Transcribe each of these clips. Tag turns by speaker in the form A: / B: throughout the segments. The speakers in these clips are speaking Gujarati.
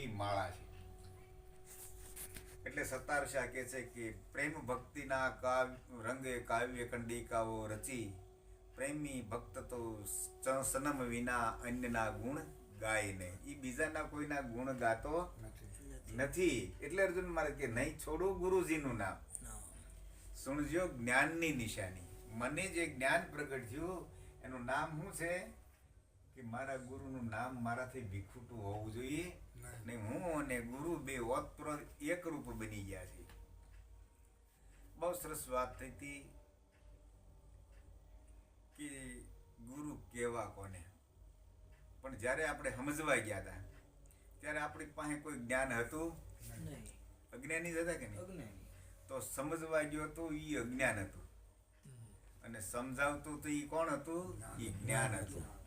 A: છેલ્લી માળા છે. એટલે સત્તાર શાહ કહે છે કે પ્રેમ ભક્તિના કાવ્ય રંગે કાવ્ય કંડિકાઓ રચી પ્રેમી ભક્ત તો સનમ વિના અન્યના ગુણ ગાય ને. એ બીજાના કોઈના ગુણ ગાતો નથી. એટલે અર્જુન મારે કે નહીં છોડું ગુરુજીનું નામ. સુણજો જ્ઞાનની નિશાની. મને જે જ્ઞાન પ્રગટ થયું એનું નામ શું છે? કે મારા ગુરુનું નામ મારાથી વિખૂટું હોવું જોઈએ. ને હું અને ગુરુ બે ઓતપ્રોત એક રૂપ બની ગયા છે બહુ સરસ વાત થઈ હતી કે ગુરુ કેવા કોને? પણ જ્યારે આપણે સમજવા ગયા હતા ત્યારે આપણી પાસે કોઈ જ્ઞાન હતું?
B: નહીં.
A: અજ્ઞાની જ હતા કે નહીં? તો સમજવા ગયો તો એ અજ્ઞાન હતું. અને સમજાવતું તો એ કોણ હતું? એ જ્ઞાન હતું.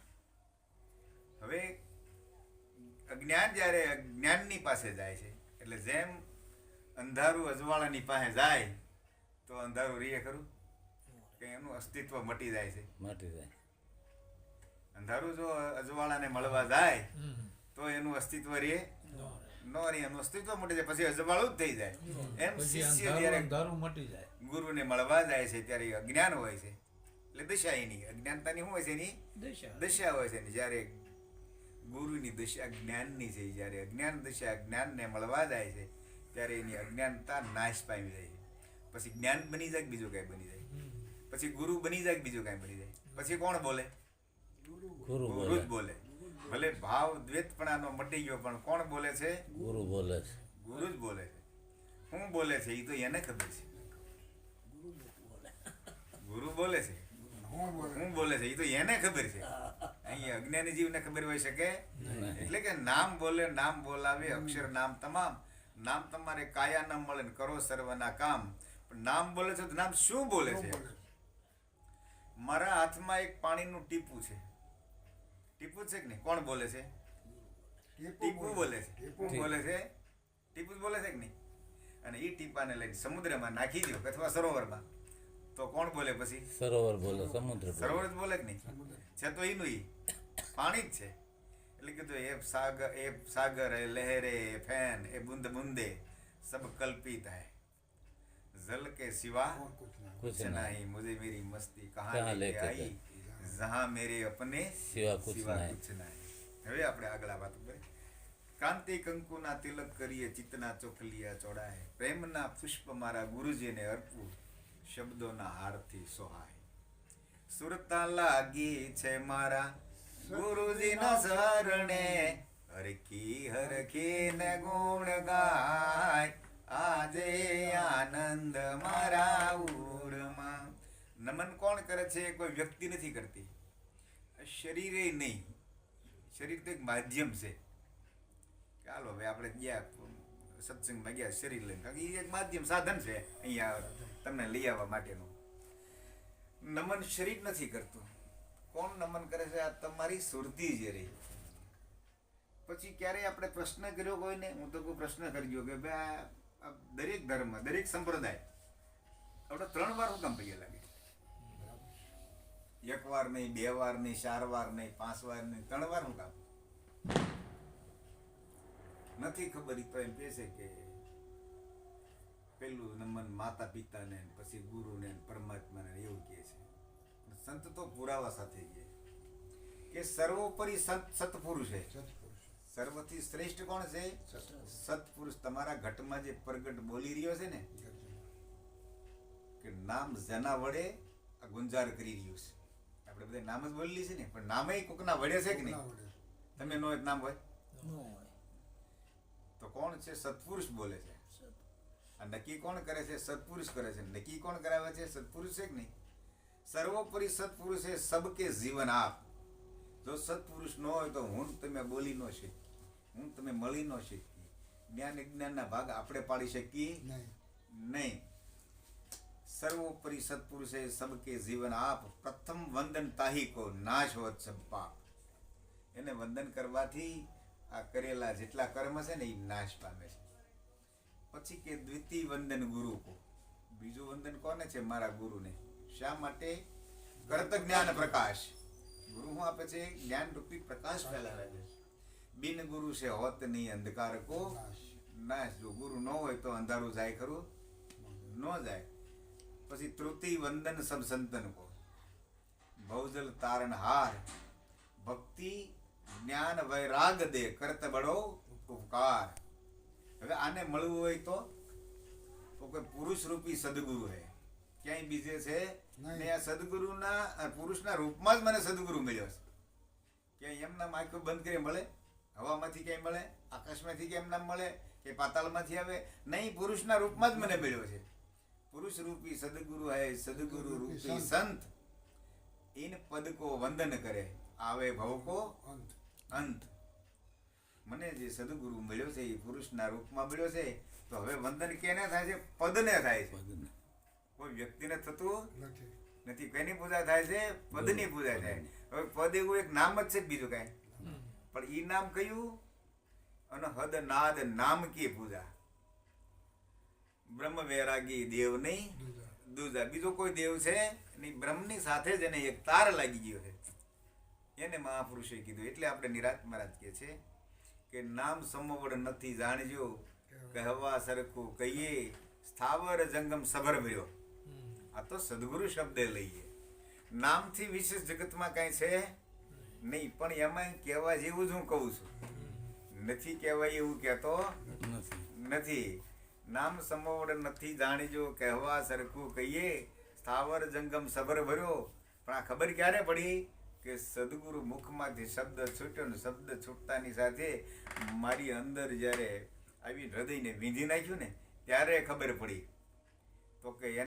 A: હવે અજ્ઞાન જ્યારે અજ્ઞાનની પાસે જાય છે એટલે જેમ અંધારું અજવાળાની પાસે જાય તો અંધારું રીએ ખરું? કે એનું અસ્તિત્વ મટી જાય છે.
C: મટી જાય.
A: અંધારું જો અજવાળાને મળવા જાય તો એનું અસ્તિત્વ રે ન રે એનું અસ્તિત્વ મટી જાય. પછી અજવાળું જ થઈ જાય. એમ શિષ્ય જ્યારે
D: અંધારું મટી જાય.
A: ગુરુને મળવા જાય છે ત્યારે અજ્ઞાન હોય છે. એટલે દશા એની અજ્ઞાનતાની શું હોય છે એની?
B: દશા.
A: દશા હોય છે જ્યારે ગુરુની દશા જ્ઞાનની છે જ્યારે અજ્ઞાન દશા જ્ઞાનને મળવા જાય છે ત્યારે એની અજ્ઞાનતા નાશ પામી જાય છે. પછી જ્ઞાન બની જાય બીજું કાંઈ બની જાય? પછી ગુરુ બની જાય બીજું કાંઈ બની જાય? પછી કોણ બોલે?
C: ગુરુ
A: ગુરુ જ
C: બોલે.
A: બોલે ભલે ભાવ દ્વેતપણાનો મટી ગયો પણ કોણ બોલે છે?
C: ગુરુ બોલે છે.
A: ગુરુ જ બોલે છે. શું બોલે છે? એ તો એને ખબર છે. ગુરુ બોલે. છે? હું બોલે છે? એ તો એને ખબર છે. અહીં અજ્ઞાની જીવને ખબર હોય શકે? એટલે કે નામ બોલે નામ બોલાવે અક્ષર નામ તમામ. નામ તમારે કાયા ન મળે કરો સર્વના કામ. પણ નામ બોલે છે તો નામ શું બોલે છે? મારા હાથમાં એક પાણીનું ટીપું છે. ટીપું છે કે નહીં? કોણ બોલે છે? ટીપું બોલે. છે. ટીપું બોલે છે? ટીપું બોલે છે કે નહીં? અને એ ટીપાને લઈને સમુદ્રમાં નાખી દો અથવા સરોવરમાં. તો કોણ બોલે પછી?
C: સરોવર બોલે સમુદ્ર
A: સરોવર જ બોલે કે નહીં? છે તો એનું ઈ. પાણી જ છે એટલે કીધું એ સાગર એ સાગર એ લહેરે એ ફેન એ બુંદ બુંદે સબ કલ્પિત है जल के सिवा
C: कुछ
A: कुछ
C: नहीं।
A: नहीं मुझे मेरी मस्ती कहाँ
C: कहाँ
A: लेके
C: लेके
A: आई जहाँ मेरे अपने
C: સિવા કુછ
A: સિવા
C: નહીં
A: કુછ નહીં હવે આપણે આગળ વાત ઉપર કાંતિ કંકુના તિલક કરીએ ચિત્તના ચોખલિયા ચોડાય પ્રેમના પુષ્પ મારા ગુરુજીને અર્પવું શબ્દોના હારથી સોહાય સુરતા લાગી છે મારા ગુરુજીના શરણે હરખી હરખી ને ગુણ ગાય. આજે આનંદ મારા ઉડમાં નમન કોણ કરે છે? કોઈ વ્યક્તિ નથી કરતી. શરીરે નહીં. શરીર તો એક માધ્યમ છે. ચાલો, હવે આપણે ગયા સત્સંગમાં ગયા શરીર લઈને. કારણ કે એ એક માધ્યમ સાધન છે અહીંયા. તમને લઈ આવવા માટેનું. નમન શરીર નથી કરતું. નમન કરે છે, આ તમારી સુરતી જે રહી. પછી ક્યારેય આપણે પ્રશ્ન કર્યો કોઈને? હું તો કોઈ પ્રશ્ન કરજો કે ભાઈ, આ- દરેક ધર્મ, દરેક સંપ્રદાય. આપણે ત્રણ વાર હું કામ પૈયા લાગે. એક વાર નહીં, બે વાર નહીં, ચાર વાર નહીં, પાંચ વાર નહીં, ત્રણ વાર હું કામ. નથી ખબર તો એમ કે છે કે પેલું નમન માતા પિતાને પછી ગુરુને પરમાત્માને એવું કહે છે. સંત તો પુરાવા સાથે કહે કે સર્વોપરી સંત સત્પુરુષ છે. સર્વથી શ્રેષ્ઠ કોણ છે? સત્પુરુષ. તમારા ઘટમાં જે પ્રગટ બોલી રહ્યો છે ને કે નામ જેના વડે આ ગુંજાર કરી રહ્યું છે. આપણે બધા નામ જ બોલી છે ને પણ નામે કોકના વડે છે કે નહીં? તમે નો નામ હોય?
B: હોય.
A: તો કોણ છે સત્પુરુષ બોલે છે? આ નક્કી કોણ કરે છે? સત્પુરુષ કરે છે. નક્કી કોણ કરાવે છે? સત્પુરુષ છે કે નહીં? સર્વોપરી સત્પુરુષ એ સબકે જીવન આપ. જો સત્પુરુષ ન હોય તો હું તમે બોલી ન શકીએ. હું તમે મળી ન શકીએ. જ્ઞાન વિજ્ઞાનના ભાગ આપણે પાડી શકીએ? નહીં. સર્વોપરી સત્પુરુષે સબકે જીવન આપ. પ્રથમ વંદન તાહી કો નાશ હોત સબ પાપ. એને વંદન કરવાથી આ કરેલા જેટલા કર્મ છે ને એ નાશ પામે છે. પછી કે દ્વિતીય વંદન ગુરુ કો બીજું વંદન કોને છે? મારા ગુરુને. શા માટે? કરત જ્ઞાન પ્રકાશ. ગુરુ હું આપે છે, જ્ઞાન રૂપી પ્રકાશ ફેલાવે છે. બિન ગુરુ છે, હોત નહીં અંધકાર કો. નાશ. જો ગુરુ ન હોય તો અંધારું જાય ખરું? ન જાય. પછી તૃતીય વંદન સબ સંતન કો. ભૌજલ તારણ હાર. ભક્તિ જ્ઞાન વૈરાગ દે, કરત બડો ઉપકાર. હવે આને મળવું હોય તો કોઈ પુરુષ રૂપી સદગુરુ હે. ક્યાંય બીજે છે? ને આ સદગુરુના પુરુષના રૂપમાં જ મને સદગુરુ મળ્યો છે. ક્યાંય એમના આંખો બંધ કરી મળે? હવામાંથી ક્યાંય મળે? આકાશમાંથી કેમ નામ મળે? કે પાતાળમાંથી આવે? નહીં પુરુષના રૂપમાં જ મને મળ્યો છે. પુરુષ રૂપી સદગુરુ હે સદગુરુ રૂપી સંત. ઇન પદ કો વંદન કરે. આવે ભવ કો અંત. મને જે સદગુરુ મળ્યો છે એ પુરુષના રૂપમાં મળ્યો છે તો હવે વંદન કેને થાય છે? પદને થાય છે. કોઈ વ્યક્તિને થતું
B: નથી.
A: નથી. કઈની પૂજા થાય છે? પદની પૂજા થાય. હવે પદ એવું એક નામ જ છે બીજું કાંઈ. પણ ઈ નામ કયું? અને હદ નાદ નામ કી પૂજા? બ્રહ્મ વૈરાગી દેવ નહીં
B: દૂજા.
A: દૂજા. બીજો કોઈ દેવ છે? નહીં બ્રહ્મની સાથે જ એને એક તાર લાગી ગયો છે. એને મહાપુરુષે કીધું. એટલે આપણે નિરાત મહારાજ કહે છે કે નામ સમવડ નથી જાણજો. કહેવા સરખું કહીએ. સ્થાવર જંગમ સભર ભર્યો. આ તો સદગુરુ શબ્દ લઈએ. નામથી વિશેષ જગતમાં કાંઈ છે નહીં, પણ એમાં કહેવા જેવું જ હું કહું છું. નથી કહેવાય એવું કહેતો નથી. નામ સમોવડ નથી જાણીજો, કહેવા સરખું કહીએ. સ્થાવર જંગમ સબર ભર્યો. પણ આ ખબર ક્યારે પડી કે સદગુરુ મુખમાંથી શબ્દ છૂટ્યો ને શબ્દ છૂટતાની સાથે મારી અંદર જ્યારે આવી હૃદયને વીંધી નાખ્યું ને, ત્યારે ખબર પડી. તો કે